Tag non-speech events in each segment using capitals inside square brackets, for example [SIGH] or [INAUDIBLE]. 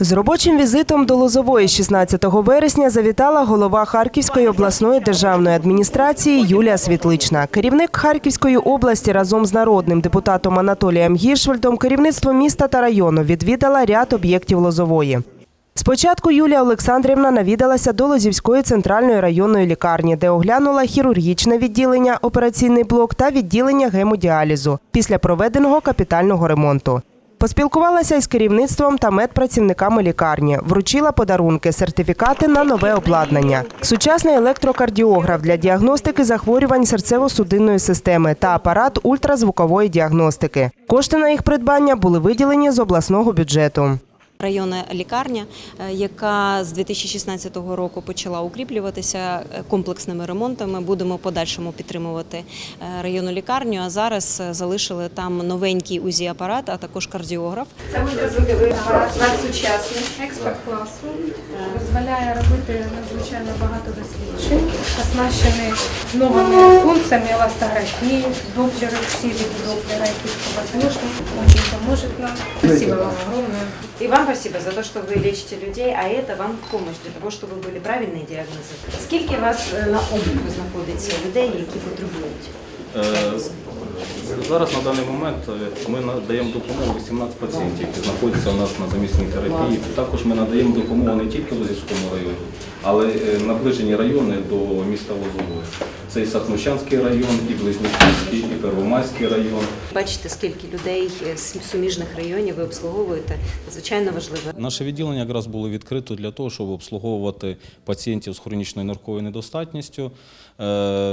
З робочим візитом до Лозової 16 вересня завітала голова Харківської обласної державної адміністрації Юлія Світлична. Керівник Харківської області разом з народним депутатом Анатолієм Гіршвальдом керівництво міста та району відвідала ряд об'єктів Лозової. Спочатку Юлія Олександрівна навідалася до Лозівської центральної районної лікарні, де оглянула хірургічне відділення, операційний блок та відділення гемодіалізу після проведеного капітального ремонту. Поспілкувалася із керівництвом та медпрацівниками лікарні, вручила подарунки, сертифікати на нове обладнання, сучасний електрокардіограф для діагностики захворювань серцево-судинної системи та апарат ультразвукової діагностики. Кошти на їх придбання були виділені з обласного бюджету. Районна лікарня, е, яка з 2016 року почала укріплюватися е, комплексними ремонтами. Будемо подальшому підтримувати е, районну лікарню. А зараз залишили там новенький УЗІ апарат, а також кардіограф. Це ультразвуковий апарат надсучасний. експорт класу дозволяє робити надзвичайно багато досліджень, оснащений новими функціями еластографії, доплери, всі види доплера, які поможет нам. Спасибо вам огромное. И вам спасибо за то, что вы лечите людей, а это вам в помощь для того, чтобы были правильные диагнозы. Скільки у вас е, на обліку знаходиться людей, які потребують? Е, Зараз на даний момент е, ми надаємо допомогу 18 пацієнтів, які знаходяться у нас на замісній терапії. Також ми надаємо допомогу не тільки в Лозівському районі, але е, наближені райони до міста Лозової. Це і Сахнущанський район, і Близнюківський, і Первомайський район. Бачите, скільки людей з суміжних районів ви обслуговуєте. Звичайно важливо. Наше відділення якраз було відкрито для того, щоб обслуговувати пацієнтів з хронічною нирковою недостатністю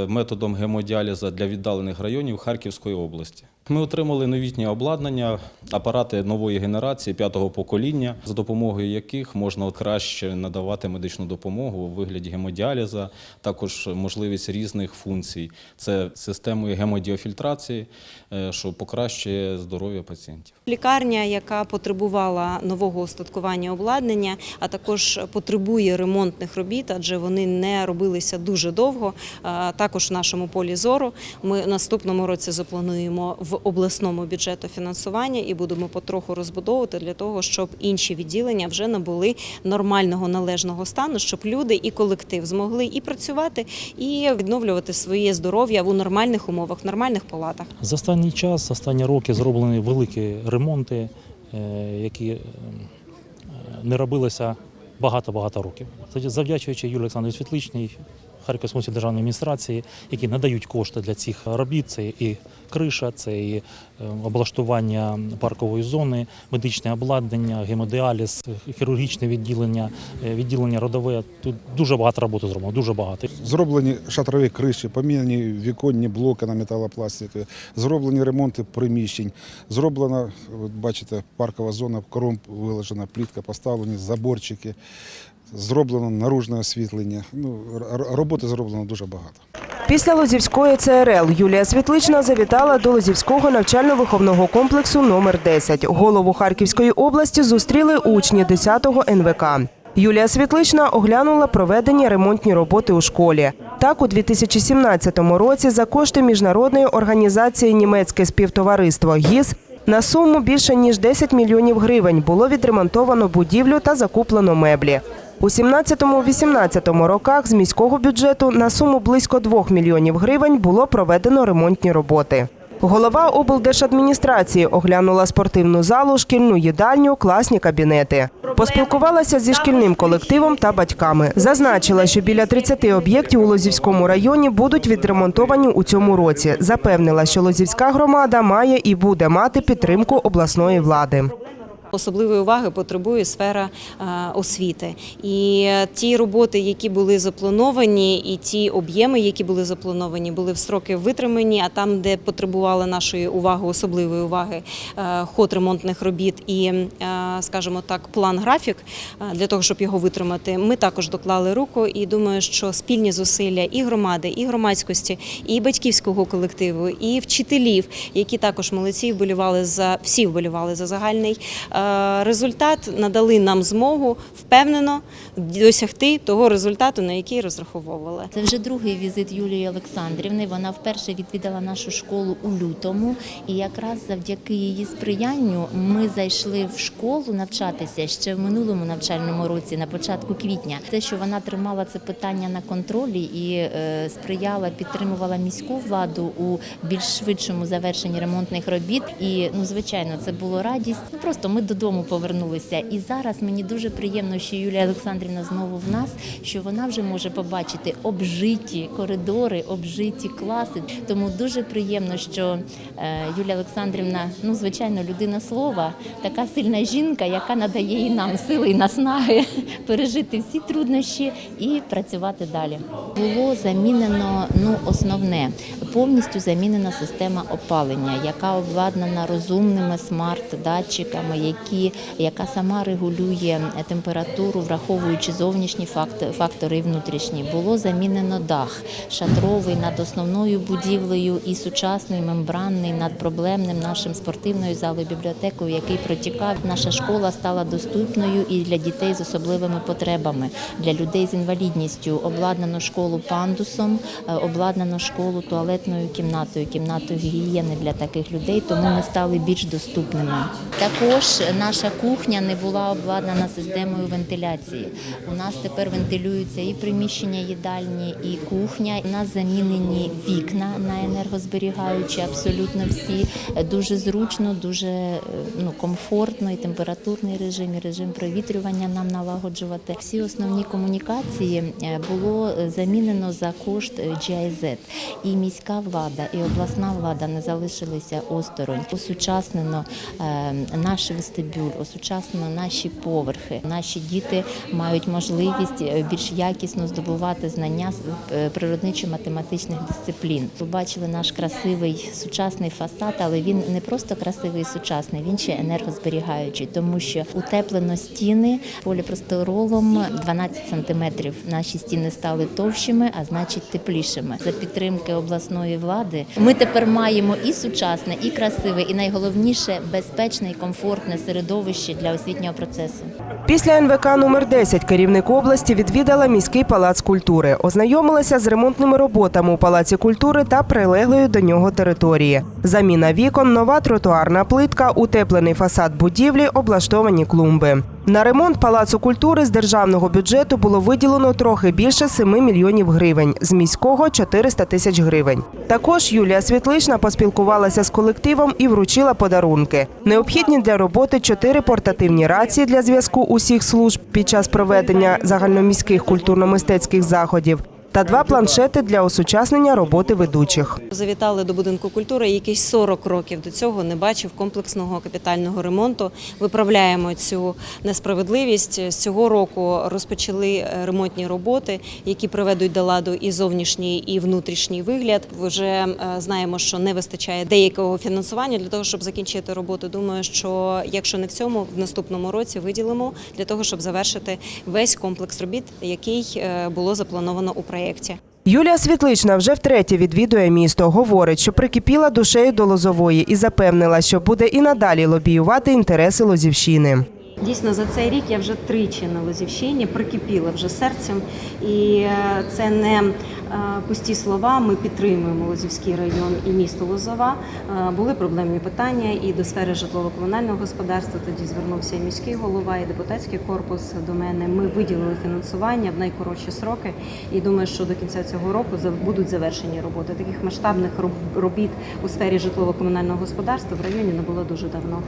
методом гемодіаліза для віддалених районів Харківської області. Ми отримали новітнє обладнання, апарати нової генерації п'ятого покоління, за допомогою яких можна краще надавати медичну допомогу у вигляді гемодіаліза, також можливість різних функцій. Це системою гемодіофільтрації, е, що покращує здоров'я пацієнтів. Лікарня, яка потребувала нового устаткування обладнання, а також потребує ремонтних робіт, адже вони не робилися дуже довго. Також в нашому полі зору ми в наступному році заплануємо в обласному бюджету фінансування і будемо потроху розбудовувати для того, щоб інші відділення вже набули нормального належного стану, щоб люди і колектив змогли і працювати, і відновлювати своє здоров'я у нормальних умовах, нормальних палатах. За останній час, останні роки зроблені великі ремонти, е, які е, не робилися багато-багато років. Завдячуючи Юлії Олександрівні Світличній, Харківської обласної державної адміністрації, які надають кошти для цих робіт. Це і криша, це і е, облаштування паркової зони, медичне обладнання, гемодіаліз, хірургічне відділення, е, відділення родове. Тут дуже багато роботи зроблено, дуже багато. Зроблені шатрові криші, поміняні віконні блоки на металопластикові, зроблені ремонти приміщень, зроблена, бачите, паркова зона, кором виложена, плітка поставлені, заборчики, зроблено наружне освітлення. Ну, роботи зроблено дуже багато. Після Лозівської ЦРЛ Юлія Світлична завітала до Лозівського навчально-виховного комплексу номер 10 Голову Харківської області зустріли учні 10-го НВК. Юлія Світлична оглянула проведені ремонтні роботи у школі. Так, у 2017 році за кошти міжнародної організації Німецьке співтовариство ГІС на суму більше ніж 10 мільйонів гривень було відремонтовано будівлю та закуплено меблі. У 17-18 роках з міського бюджету на суму близько 2 мільйонів гривень було проведено ремонтні роботи. Голова облдержадміністрації оглянула спортивну залу, шкільну їдальню, класні кабінети. Поспілкувалася зі шкільним колективом та батьками. Зазначила, що біля 30 об'єктів у Лозівському районі будуть відремонтовані у цьому році. Запевнила, що Лозівська громада має і буде мати підтримку обласної влади. Особливої уваги потребує сфера е, освіти. І ті роботи, які були заплановані, і ті об'єми, які були заплановані, були в строки витримані. А там, де потребували нашої уваги, особливої уваги, е, ход ремонтних робіт і, е, скажімо так, план графік е, для того, щоб його витримати, ми також доклали руку. І думаю, що спільні зусилля і громади, і громадськості, і батьківського колективу, і вчителів, які також молодці вболівали за всі вболівали за загальний. Е, результат надали нам змогу впевнено досягти того результату, на який розраховували. Це вже другий візит Юлії Олександрівни. Вона вперше відвідала нашу школу у лютому, і якраз завдяки її сприянню ми зайшли в школу навчатися ще в минулому навчальному році, на початку квітня. Те, що вона тримала це питання на контролі і е, сприяла, підтримувала міську владу у більш швидшому завершенні ремонтних робіт. І ну, звичайно, це було радість. Ну, Просто ми додому повернулися. І зараз мені дуже приємно, що Юлія Олександрівна знову в нас, що вона вже може побачити обжиті коридори, обжиті класи. Тому дуже приємно, що е, Юлія Олександрівна, ну звичайно, людина слова, така сильна жінка, яка надає і нам сили і наснаги [LAUGHS] пережити всі труднощі і працювати далі. Було замінено ну основне повністю замінена система опалення, яка обладнана розумними смарт-датчиками, які яка сама регулює температуру, враховуючи зовнішні факт- фактори і внутрішні. Було замінено дах шатровий над основною будівлею і сучасний мембранний над проблемним нашим спортивною залою бібліотекою, який протікав. Наша школа стала доступною і для дітей з особливими потребами, для людей з інвалідністю. Обладнано школу пандусом, е, обладнано школу туалетною кімнатою, кімнатою гігієни для таких людей, тому ми стали більш доступними. Також наша кухня не була обладнана системою вентиляції. У нас тепер вентилюються і приміщення їдальні, і кухня. У нас замінені вікна на енергозберігаючі, абсолютно всі. Дуже зручно, дуже е, ну, комфортно, і температурний режим, і режим провітрювання нам налагоджувати. Всі основні комунікації е, було е, замінено за кошт GIZ. І міська влада, і обласна влада не залишилися осторонь. Осучаснено е, наш вестибюль, осучаснено наші поверхи. Наші діти мають можливість е, більш якісно здобувати знання з е, природничо-математичних дисциплін. Ви бачили наш красивий сучасний фасад, але він не просто красивий і сучасний, він ще енергозберігаючий, тому що утеплено стіни поліпростиролом 12 сантиметрів. Наші стіни стали товщими, а значить теплішими. За підтримки обласної влади ми тепер маємо і сучасне, і красиве, і найголовніше безпечне і комфортне середовище для освітнього процесу. Після НВК номер 10 керівник області відвідала міський палац культури, ознайомилася з ремонтними роботами у палаці культури та прилеглої до нього території. Заміна вікон, нова тротуарна плитка, утеплений фасад будівлі, облаштовані клумби. На ремонт палацу культури з державного бюджету було виділено трохи більше 7 мільйонів гривень, з міського 400 тисяч гривень. Також Юлія Світлична поспілкувалася з колективом і вручила подарунки. Необхідні для роботи чотири портативні рації для зв'язку усіх служб під час проведення загальноміських культурно-мистецьких заходів та два планшети для осучаснення роботи ведучих. Завітали до будинку культури, який 40 років до цього не бачив комплексного капітального ремонту. Виправляємо цю несправедливість. З цього року розпочали е, ремонтні роботи, які приведуть до ладу і зовнішній, і внутрішній вигляд. Вже е, знаємо, що не вистачає деякого фінансування для того, щоб закінчити роботу. Думаю, що якщо не в цьому, в наступному році виділимо для того, щоб завершити весь комплекс робіт, який е, було заплановано у проєкті. Юлія Світлична вже втретє відвідує місто. Говорить, що прикипіла душею до Лозової і запевнила, що буде і надалі лобіювати інтереси Лозівщини. Дійсно, за цей рік я вже тричі на Лозівщині прикипіла вже серцем, і е, це не е, пусті слова. Ми підтримуємо Лозівський район і місто Лозова. Е, Були проблемні питання і до сфери житлово-комунального господарства. Тоді звернувся і міський голова, і депутатський корпус до мене. Ми виділили фінансування в найкоротші сроки. І думаю, що до кінця цього року будуть завершені роботи. Таких масштабних робіт у сфері житлово-комунального господарства в районі не було дуже давно.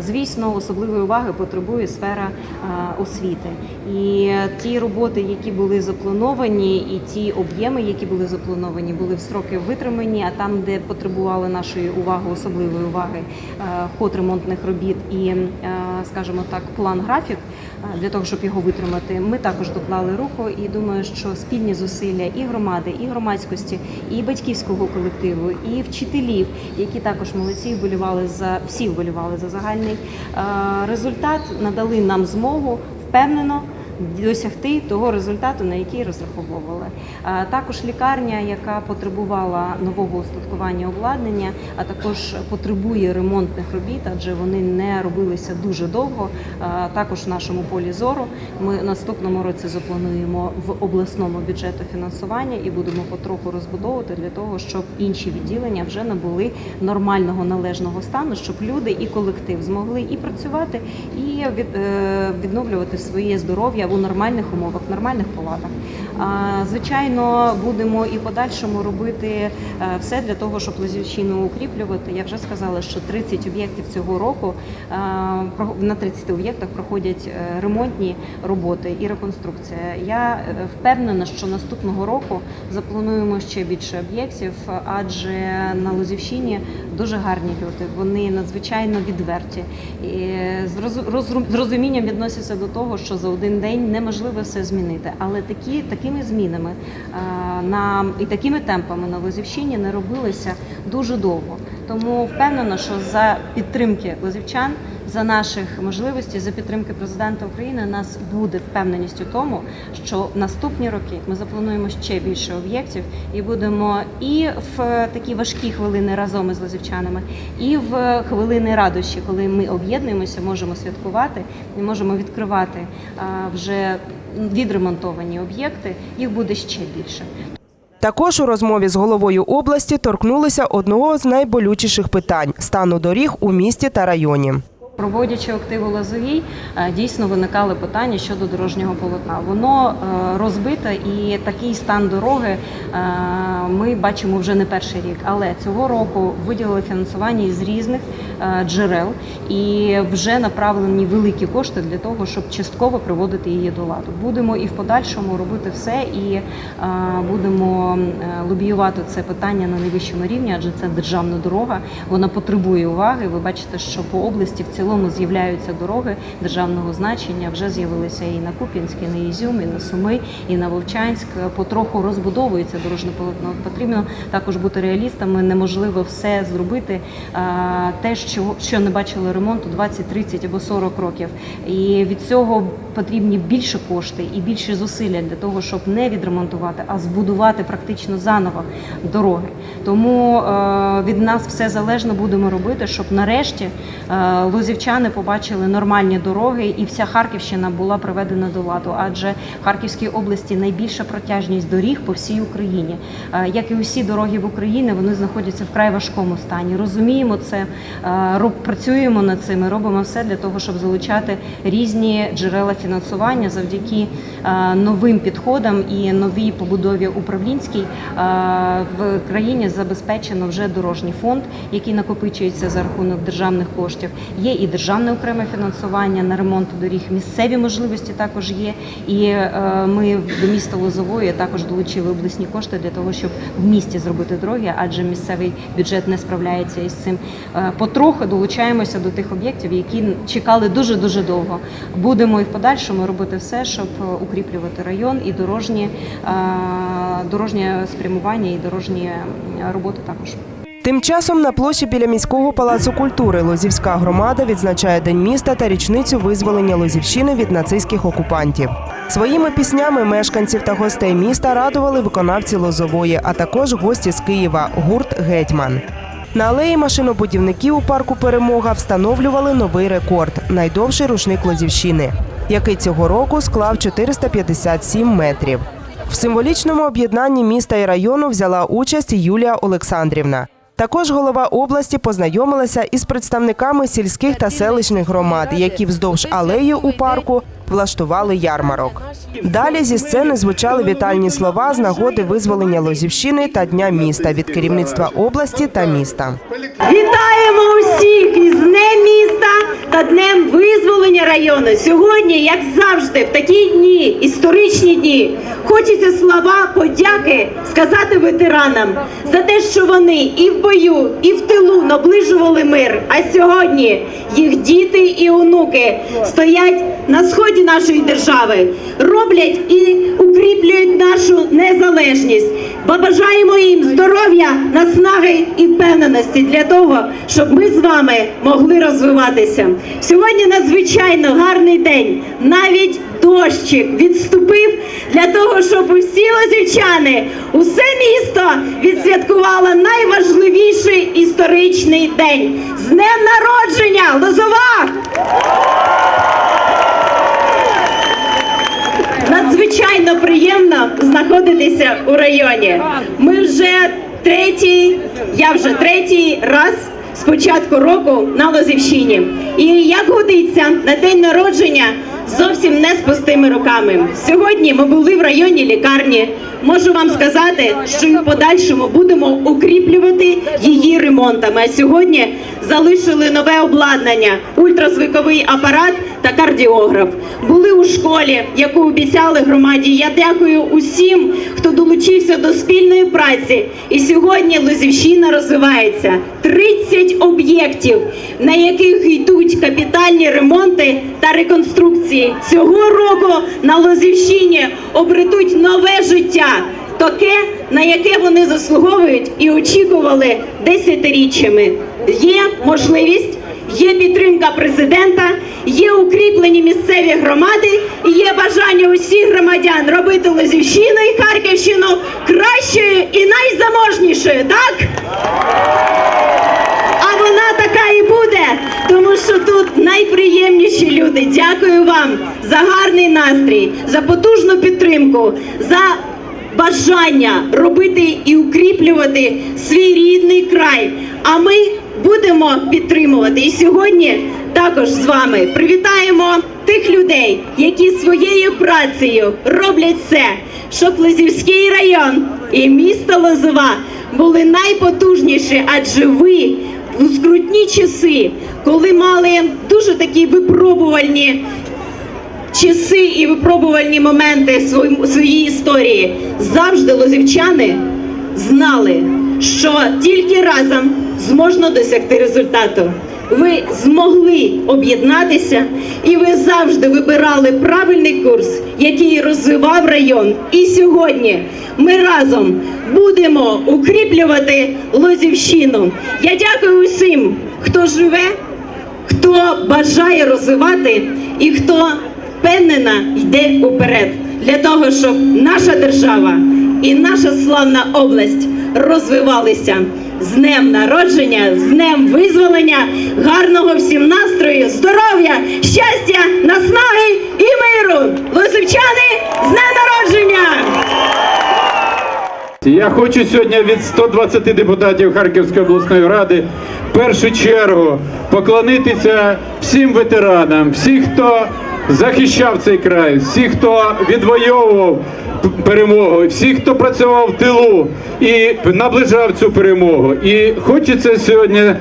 Звісно, особливої уваги потребує сфера е, освіти. І ті роботи, які були заплановані, і ті об'єми, які були заплановані, були в строки витримані. А там, де потребували нашої уваги, особливої уваги, ход ремонтних робіт і, скажімо так, план графік для того, щоб його витримати, ми також доклали руку. І думаю, що спільні зусилля і громади, і громадськості, і батьківського колективу, і вчителів, які також молодці вболівали за всі вболівали за загальний результат, надали нам змогу впевнено досягти того результату, на який розраховували. Також лікарня, яка потребувала нового устаткування обладнання, а також потребує ремонтних робіт, адже вони не робилися дуже довго. Також в нашому полі зору ми наступному році заплануємо в обласному бюджету фінансування і будемо потроху розбудовувати для того, щоб інші відділення вже набули нормального належного стану, щоб люди і колектив змогли і працювати, і е, відновлювати своє здоров'я у нормальних умовах, в нормальних палатах. Звичайно, будемо і подальшому робити е, все для того, щоб Лозівщину укріплювати. Я вже сказала, що 30 об'єктів цього року е, на 30 об'єктах проходять е, ремонтні роботи і реконструкція. Я впевнена, що наступного року заплануємо ще більше об'єктів, адже на Лозівщині дуже гарні люди. Вони надзвичайно відверті і з розумінням відносяться до того, що за один день неможливо все змінити. Але такі такими змінами а, на і такими темпами на Лозівщині не робилися дуже довго. Тому впевнена, що за підтримки лозівчан, за наших можливостей, за підтримки президента України, нас буде впевненість у тому, що наступні роки ми заплануємо ще більше об'єктів і будемо і в такі важкі хвилини разом із лозівчанами, і в хвилини радощі, коли ми об'єднуємося, можемо святкувати і можемо відкривати вже відремонтовані об'єкти. Їх буде ще більше. Також у розмові з головою області торкнулися одного з найболючіших питань стану доріг у місті та районі. Проводячи активу Лозовій, е, дійсно виникали питання щодо дорожнього полотна. Воно е, розбите і такий стан дороги е, ми бачимо вже не перший рік. Але цього року виділили фінансування із різних джерел і вже направлені великі кошти для того, щоб частково приводити її до ладу. Будемо і в подальшому робити все, і будемо лобіювати це питання на найвищому рівні, адже це державна дорога. Вона потребує уваги. Ви бачите, що по області в цілому з'являються дороги державного значення. Вже з'явилися і на Куп'янськ, і на Ізюм, і на Суми, і на Вовчанськ. Потроху розбудовується дорожне полотно. Потрібно також бути реалістами. Неможливо все зробити. Те, що, що не бачили ремонту 20, 30 або 40 років. І від цього потрібні більше кошти і більше зусилля для того, щоб не відремонтувати, а збудувати практично заново дороги. Тому е, від нас все залежно будемо робити, щоб нарешті е, лозівчани побачили нормальні дороги, і вся Харківщина була приведена до ладу. Адже в Харківській області найбільша протяжність доріг по всій Україні. Е, Як і усі дороги в Україні, вони знаходяться вкрай важкому стані. Розуміємо це, е, працюємо над цим і робимо все для того, щоб залучати різні джерела фінансування завдяки е, новим підходам і новій побудові управлінській в країні забезпечено вже дорожній фонд, який накопичується за рахунок державних коштів. Є і державне окреме фінансування на ремонт доріг. Місцеві можливості також є. І е, ми до міста Лозової також долучили обласні кошти для того, щоб в місті зробити дороги, адже місцевий бюджет не справляється із цим. Е, Потроху долучаємося до тих об'єктів, які чекали дуже дуже довго. Будемо і в подальшому робити все, щоб укріплювати район і дорожні е, дорожнє спрямування і дорожні роботи також. Тим часом на площі біля міського палацу культури Лозівська громада відзначає День міста та річницю визволення Лозівщини від нацистських окупантів. Своїми піснями мешканців та гостей міста радували виконавці Лозової, а також гості з Києва гурт Гетьман. На алеї машинобудівників у парку Перемога встановлювали новий рекорд найдовший рушник Лозівщини, який цього року склав 457 метрів. В символічному об'єднанні міста і району взяла участь Юлія Олександрівна. Також голова області познайомилася із представниками сільських та селищних громад, які вздовж алеї у парку влаштували ярмарок. Далі зі сцени звучали вітальні слова з нагоди визволення Лозівщини та Дня міста від керівництва області та міста. Вітаємо усіх із Днем міста та Днем визволення району. Сьогодні, як завжди, в такі дні, історичні дні, хочеться слова подяки сказати ветеранам за те, що вони і в бою, і в тилу наближували мир. А сьогодні їх діти і онуки стоять на сході. Сході нашої держави роблять і укріплюють нашу незалежність. Побажаємо їм здоров'я, наснаги і впевненості для того, щоб ми з вами могли розвиватися. Сьогодні надзвичайно гарний день. Навіть дощик відступив для того, щоб усі лозівчани, усе місто відсвяткувало найважливіший історичний день з днем народження Лозова! Надзвичайно приємно знаходитися у районі. Ми вже третій, я вже третій раз з початку року на Лозівщині. І як годиться на день народження зовсім не з пустими руками. Сьогодні ми були в районній лікарні. Можу вам сказати, що в подальшому будемо укріплювати її ремонтами. А сьогодні залишили нове обладнання, ультразвуковий апарат та кардіограф. Були у школі, яку обіцяли громаді. Я дякую усім, хто долучився до спільної праці. І сьогодні Лозівщина розвивається. 30 об'єктів, на яких йдуть капітальні ремонти та реконструкції. Цього року на Лозівщині обретуть нове життя. Таке, на яке вони заслуговують і очікували десятиріччями. Є можливість, є підтримка президента, є укріплені місцеві громади і є бажання усіх громадян робити Лозівщину і Харківщину кращою і найзаможнішою. Так? А вона така і буде, тому що тут найприємніші люди. Дякую вам за гарний настрій, за потужну підтримку, за бажання робити і укріплювати свій рідний край. А ми будемо підтримувати. І сьогодні також з вами привітаємо тих людей, які своєю працею роблять все, щоб Лозівський район і місто Лозова були найпотужніші, адже ви у скрутні часи, коли мали дуже такі випробувальні часи і випробувальні моменти своєї історії, завжди лозівчани знали, що тільки разом зможна досягти результату. Ви змогли об'єднатися, і ви завжди вибирали правильний курс, який розвивав район. І сьогодні ми разом будемо укріплювати Лозівщину. Я дякую усім, хто живе, хто бажає розвивати і хто впевнено йде уперед для того, щоб наша держава і наша славна область розвивалися з днем народження, з днем визволення, гарного всім настрою, здоров'я, щастя, наснаги і миру! Лозівчани, з днем народження! Я хочу сьогодні від 120 депутатів Харківської обласної ради в першу чергу поклонитися всім ветеранам, всіх, хто захищав цей край, всіх, хто відвоював перемогу, всіх, хто працював в тилу і наближав цю перемогу. І хочеться сьогодні.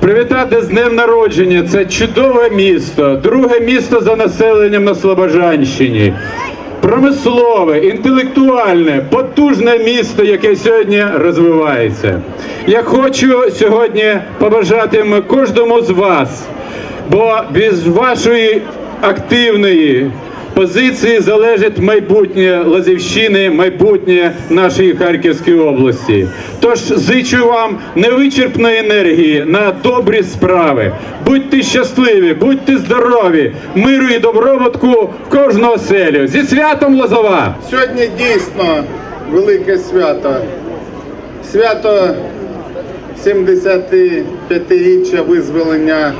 Привітати з днем народження. Це чудове місто, друге місто за населенням на Слобожанщині промислове, інтелектуальне, потужне місто, яке сьогодні розвивається. Я хочу сьогодні побажати кожному з вас, бо без вашої активної позиції залежить майбутнє Лазівщини, майбутнє нашої Харківської області. Тож зичу вам невичерпної енергії на добрі справи. Будьте щасливі, будьте здорові, миру і добробутку в кожну оселю. Зі святом Лозова! Сьогодні дійсно велике свято. Свято 75-річчя визволення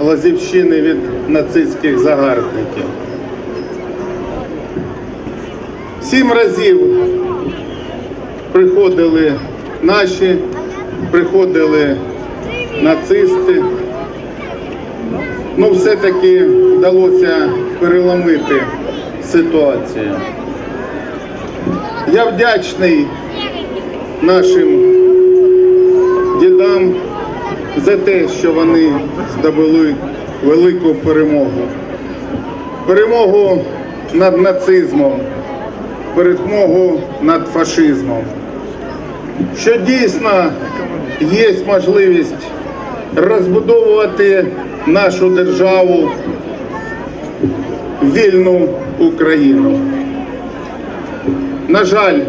Лазівщини від нацистських загарбників. Сім разів приходили наші, приходили нацисти. Ну, все-таки вдалося переломити ситуацію. Я вдячний нашим дідам за те, що вони здобули велику перемогу. Перемогу над нацизмом, перемогу над фашизмом. Що дійсно є можливість розбудовувати нашу державу вільну Україну. На жаль,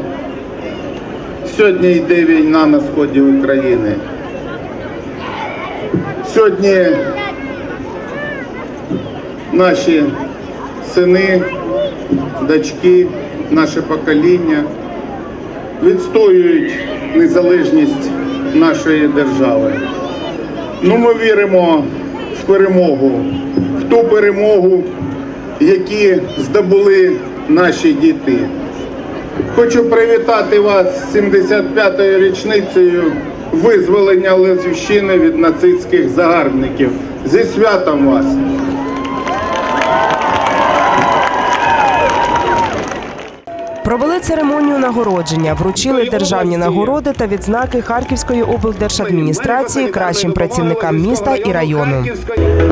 сьогодні йде війна на сході України. Сьогодні наші сини, дочки, наше покоління відстоюють незалежність нашої держави. Ну, ми віримо в перемогу, в ту перемогу, які здобули наші діти. Хочу привітати вас з 75-ю річницею визволення лизівщини від нацистських загарбників. Зі святом вас! Провели церемонію нагородження, вручили державні нагороди та відзнаки Харківської облдержадміністрації кращим працівникам міста і району.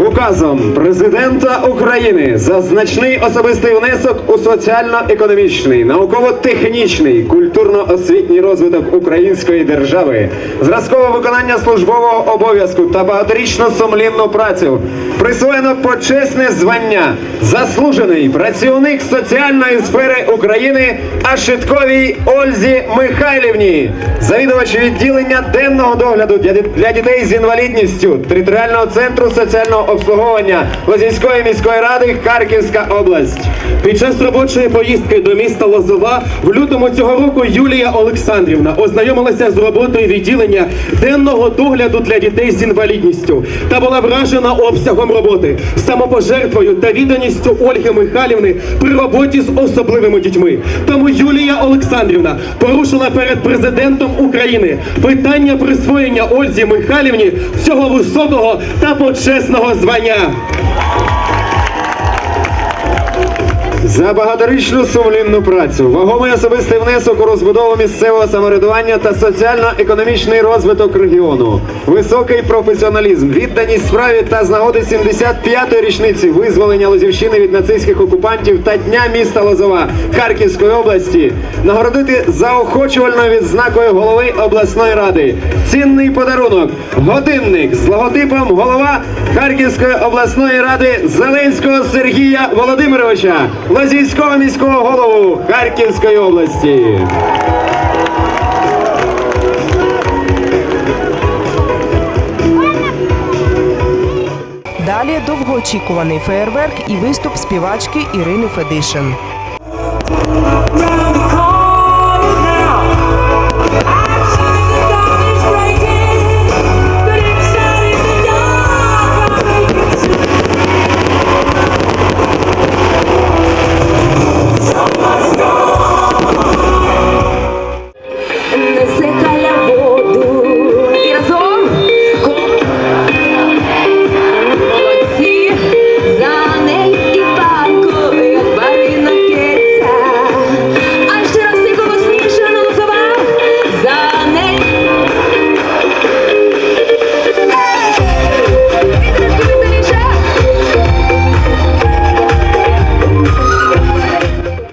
Указом президента України за значний особистий внесок у соціально-економічний, науково-технічний, культурно-освітній розвиток української держави, зразкове виконання службового обов'язку та багаторічну сумлінну працю присвоєно почесне звання заслужений працівник соціальної сфери України Ашитковій Ользі Михайлівні, завідувач відділення денного догляду для дітей з інвалідністю територіального центру соціального обслуговування Лозівської міської ради Харківська область. Під час робочої поїздки до міста Лозова в лютому цього року Юлія Олександрівна ознайомилася з роботою відділення денного догляду для дітей з інвалідністю та була вражена обсягом роботи, самопожертвою та відданістю Ольги Михайлівни при роботі з особливими дітьми. Тому Юлія Олександрівна порушила перед президентом України питання присвоєння Ользі Михайлівні цього високого та почесного звання. За багаторічну сумлінну працю, вагомий особистий внесок у розбудову місцевого самоврядування та соціально-економічний розвиток регіону, високий професіоналізм, відданість справі та з нагоди 75-ї річниці визволення Лозівщини від нацистських окупантів та дня міста Лозова Харківської області. Нагородити заохочувальною відзнакою голови обласної ради. Цінний подарунок, годинник з логотипом голова Харківської обласної ради Зеленського Сергія Володимировича, Лозівського міського голову Харківської області. Далі довгоочікуваний феєрверк і виступ співачки Ірини Федишин.